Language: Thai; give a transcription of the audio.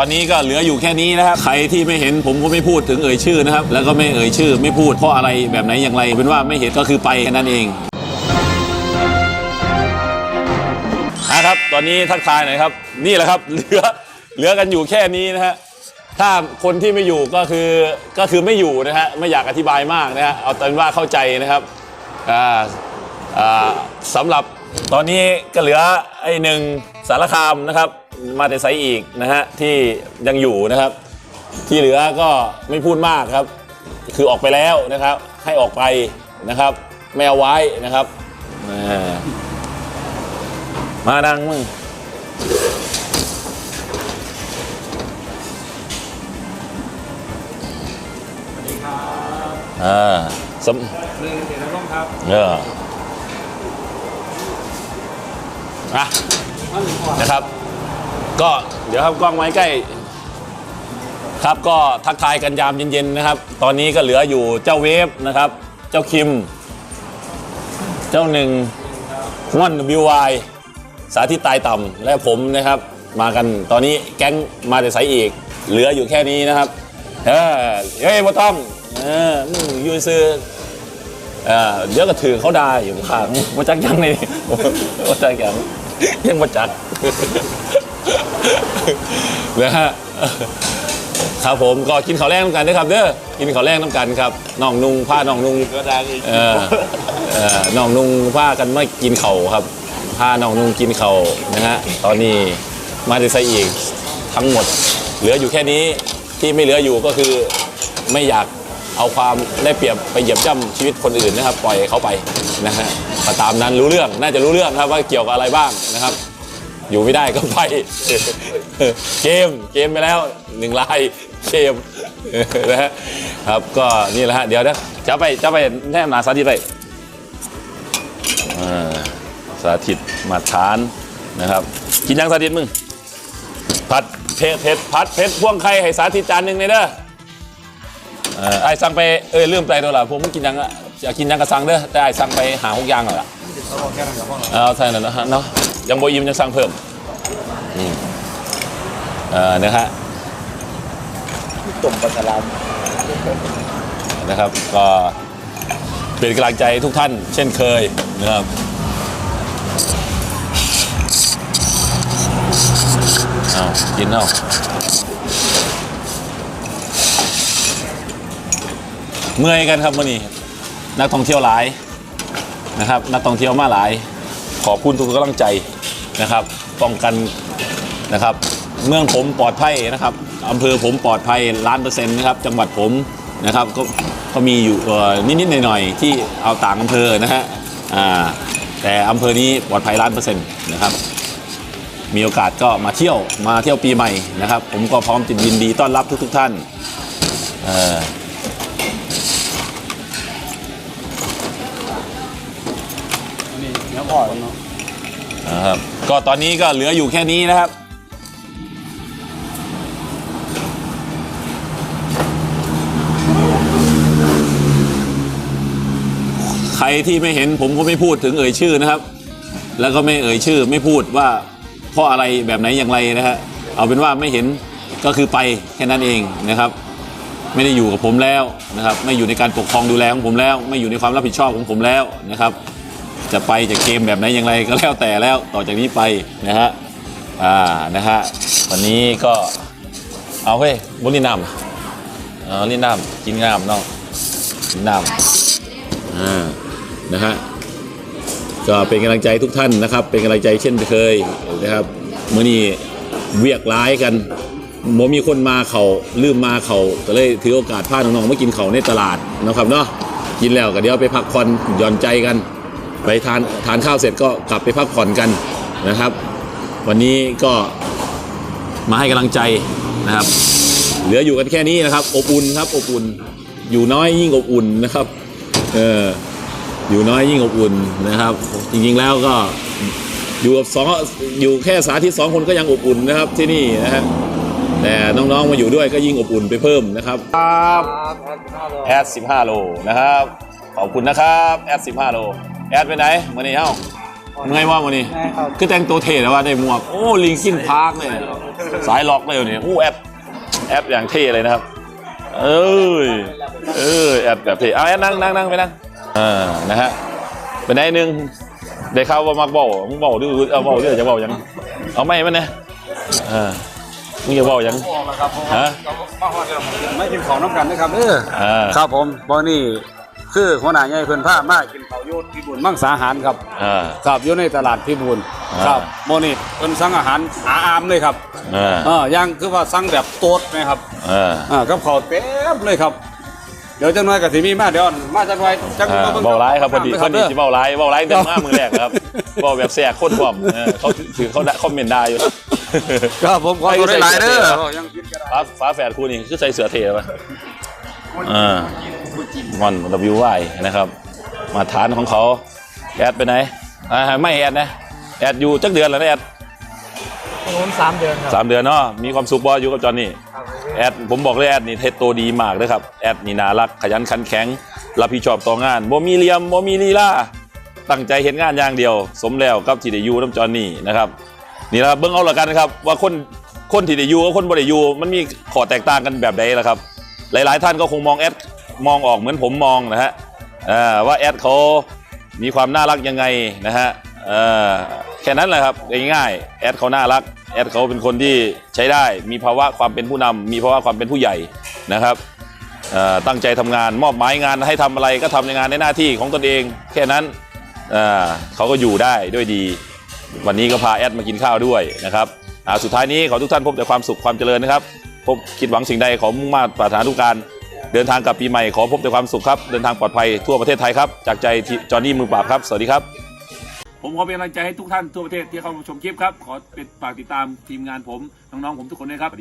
ตอนนี้ก็เหลืออยู่แค่นี้นะครับ ใครที่ไม่เห็นผมก็ไม่พูดถึงเอ่ยชื่อนะครับ แล้วก็ไม่เอ่ยชื่อไม่พูดเพราะอะไรแบบไหนอย่างไร เป็นว่าไม่เห็นก็คือไปแค่นั้นเองนะครับ ตอนนี้ทักทายหน่อยครับ นี่แหละครับ เหลือเหลือกันอยู่แค่นี้นะฮะ ถ้าคนที่ไม่อยู่ก็คือก็คือไม่อยู่นะฮะ ไม่อยากอธิบายมากนะฮะ เอาเป็นว่าเข้าใจนะครับ อ่า อ่าสำหรับตอนนี้ก็เหลือไอ้หนึ่งสารคามนะครับ มาแต่ไซอีกนะฮะที่ยังอยู่นะครับ ที่เหลือก็ไม่พูดมากครับ คือออกไปแล้วนะครับ ให้ออกไปนะครับ ไม่เอาไว้นะครับอ่ามาดังมึงอ่าสมหนึ่งเสียงน้ำครับเอออะนะครับ ก็เดี๋ยวครับกล้องไว้ใกล้ ครับก็ทักทายกันยามเย็นๆนะครับ ตอนนี้ก็เหลืออยู่เจ้าเวฟนะครับ เจ้าคิม เจ้าหนึ่งม่อนบิวไวสาธิตตายต่ำและผมนะครับ มากันตอนนี้แก๊งมาแต่ไสอีก เหลืออยู่แค่นี้นะครับ เออเฮ้ยบ่ต้องเออมึงอยูซื้อเอ่อเดี๋ยวก็ถือเขาได้อยู่ข้างมาจักยังเลยมาจักยังยังมาจัก นะฮะครับผมก็กินข้าวแรกน้ำกันนะครับเด้อกินข้าวแรกน้ำกันครับน้องนุ่งผ้าน้องนุ่งก็ดังอีกเออเออน้องนุ่งผ้ากันไมากินเข่าครับผ้าน้องนุ่งกินเข่านะฮะตอนนี้มาได้ใส่อีกทั้งหมด เหลืออยู่แค่นี้ที่ไม่เหลืออยู่ก็คือไม่อยากเอาความได้เปรียบไปเหยียบย่ำชีวิตคนอื่นนะครับ ปล่อยเขาไปนะฮะตามนั้นรู้เรื่องน่าจะรู้เรื่องครับว่าเกี่ยวกับอะไรบ้างนะครับ อยู่ไม่ได้ก็ไป เกมเกมไปแล้วหนึ่งลายเกมนะฮะครับก็นี่แหละฮะเดี๋ยวนะจะไปจะไปแน่นาสาธิตไปสาธิตมาทานนะครับ กินยังสาธิตมึงผัดเผ็ดเผ็ดผัดเผ็ดพ่วงไข่ให้สาธิตจานหนึ่งเลยเด้อไอ้สั่งไปเอ้ยลืมไปตัวละผมกินยังอะอยากกินยังกระสังเด้อแต่ไอ้สั่งไปหาหกอย่างเหรอเขาบอกแค่นั้นกับพวกเราเอาใช่แล้วนะฮะเนาะ ยังโบยิมยังสั่งเพิ่มอืมเอ่อนะฮะตุ่มปลาสลามนะครับ ก็เป็นกำลังใจให้ทุกท่าน เช่นเคยนะครับเอากินเอาเมื่อยกันครับวันนี้ นักท่องเที่ยวหลายนะครับ นักท่องเที่ยวมาหลาย ขอบคุณทุกกำลังใจนะครับ ป้องกันนะครับ เมืองผมปลอดภัยนะครับอำเภอผมปลอดภัยล้านเปอร์เซ็นต์นะครับจังหวัดผมนะครับก็ก็มีอยู่นิดๆหน่อยๆที่เอาต่างอำเภอนะฮะแต่อำเภอนี้ปลอดภัยล้านเปอร์เซ็นต์นะครับมีโอกาสก็มาเที่ยวมาเที่ยวปีใหม่นะครับ ผมก็พร้อมจะยินดีต้อนรับทุก ๆ ท่าน เอ่อนี่เนื้ออ่อนเนาะนะครับก็ตอนนี้ก็เหลืออยู่แค่นี้นะครับ ใครที่ไม่เห็นผมก็ไม่พูดถึงเอ่ยชื่อนะครับ แล้วก็ไม่เอ่ยชื่อ ไม่พูดว่าเพราะอะไรแบบไหนอย่างไรนะฮะเอาเป็นว่าไม่เห็นก็คือไปแค่นั้นเองนะครับ ไม่ได้อยู่กับผมแล้วนะครับ ไม่อยู่ในการปกครองดูแลของผมแล้ว ไม่อยู่ในความรับผิดชอบของผมแล้วนะครับ จะไปจากเกมแบบไหนอย่างไรก็แล้วแต่แล้วต่อจากนี้ไปนะฮะอ่านะฮะวันนี้ก็เอาเฮ้ยบุรีน้ำเอาลินน้ำกินงามเนาะกินน้ำอ่านะฮะก็เป็นกำลังใจทุกท่านนะครับ เป็นกำลังใจเช่นเคยนะครับเมื่อนี้เวียกร้ายกันโมมีคนมาเขาลืมมาเขาก็เลยถือโอกาสพาน้องๆมากินเขาในตลาดนะครับเนาะกินแล้วก็เดี๋ยวไปพักผ่อนหย่อนใจกัน ไปทานทานข้าวเสร็จก็กลับไปพักผ่อนกันนะครับ วันนี้ก็มาให้กำลังใจนะครับ เหลืออยู่กันแค่นี้นะครับ อบอุ่นครับอบอุ่น อยู่น้อยยิ่งอบอุ่นนะครับเอออยู่น้อยยิ่งอบอุ่นนะครับ จริงๆแล้วก็อยู่กับสองอยู่แค่สาธิตสองคนก็ยังอบอุ่นนะครับที่นี่นะฮะแต่น้องๆมาอยู่ด้วยก็ยิ่งอบอุ่นไปเพิ่มนะครับครับครับแอดห้าโลแอด15โลนะครับขอบคุณนะครับแอด15โล แอดไปไหนมื่อนี้เอ้าเมื่อยว่ามื่อนี้แม่ครับคือแต่งตัวเท่แล้วว่าได้หมวก โอ้ลิงคินพาร์คเลยเสายล็อกเลยเนี่ยอู้แอดแอดอย่างเท่เลยนะครับ เอ้ยเออแอดแบบเท่เอาแอดนั่งนั่งนั่งไปนั่งอ่านะฮะเป็นไงหนึ่งได้ข่าวว่ามักเบามึงเบาดื้อเอาเบาดื้อจะเบายังเอาไม่มันนะอ่ามึงจะเบายังออกแล้วครับผมฮะมาฮอดแล้วไม่กินของน้ำกันนะครับเอออ่าครับผมบอนี่ คือหัวหน้าใหญ่เพิ่นพามากินข้าวโยนพิบูลมังสาหารครับอ่าครับอยู่ในตลาดพิบูลอ่า ครับโมนี่เพิ่นสั่งอาหารอาอามเลยครับอ่าเออย่างคือว่าสั่งแบบโต๊ดนะครับอ่าอ่ากับข้าวเต็มเลยครับ เดี๋ยวจังน้อยก็สิมีมาเดี๋ยวมาจังน้อยจังอ่าบิ่งเบาร้ายครับพอดีนะพอดีเด้ที่เบาร้ายเบาร้ายเต็มมากมือแรกนะครับเบาแบบแสกโคตรความเออเขาถือเขาได้คอมเมนต์ได้อยู่ ครับผมขอไอ้ตัวใส่หลายๆเด้อเสื้อยังกินกันฟ้าฟ้าแฝดคู่นี้คือใส่เสื้อเท่ปะอ่า มอน WY นะครับ มาฐานของเขา แอดไปไหนอ่าไม่แอดนะ แอดอยู่จักเดือนแล้วนะแอดผมสามเดือนครับสามเดือนเนาะมีความสุขบ่อยู่กับจอนนี่แอดผมบอกเลยแอดนี่เทสโตวดีมากเลยครับแอดนี่น่ารักขยันขันแข็งรับผิดชอบต่องานบ่มีเหลี่ยมบ่มีลีลาตั้งใจเห็นงานอย่างเดียว สมแล้วกับที่ได้อยู่น้ำจอนนี่นะครับนี่นะครับเบิ่งเอาละกันครับ ว่าคนคนที่ได้อยู่กับคนบ่ได้อยู่มันมีข้อแตกต่างกันแบบใดล่ะครับ หลาย ๆ ท่านก็คงมองแอด มองออกเหมือนผมมองนะฮะว่าแอดเขามีความน่ารักยังไงนะฮะแค่นั้นแหละครับง่ายๆแอดเขาน่ารัก แอดเขาเป็นคนที่ใช้ได้ มีภาวะความเป็นผู้นำมีภาวะความเป็นผู้ใหญ่นะครับตั้งใจทำงานมอบหมายงานให้ทำอะไรก็ทำในงานในหน้าที่ของตนเอง แค่นั้นเเขาก็อยู่ได้ด้วยดี วันนี้ก็พาแอดมากินข้าวด้วยนะครับสุดท้ายนี้ขอทุกท่านพบแต่ความสุขความเจริญนะครับ พบคิดหวังสิ่งใดขอมุ่งมา่ปรารถนาทุกการ เดินทางกลับปีใหม่ขอพบแต่ความสุขครับ เดินทางปลอดภัยทั่วประเทศไทยครับ จากใจจอห์นนี่มือปราบครับ สวัสดีครับ ผมขอเป็นกำลังใจให้ทุกท่านทั่วประเทศที่เข้ามาชมคลิปครับ ขอเป็นฝากติดตามทีมงานผม น้องๆผมทุกคนด้วยครับ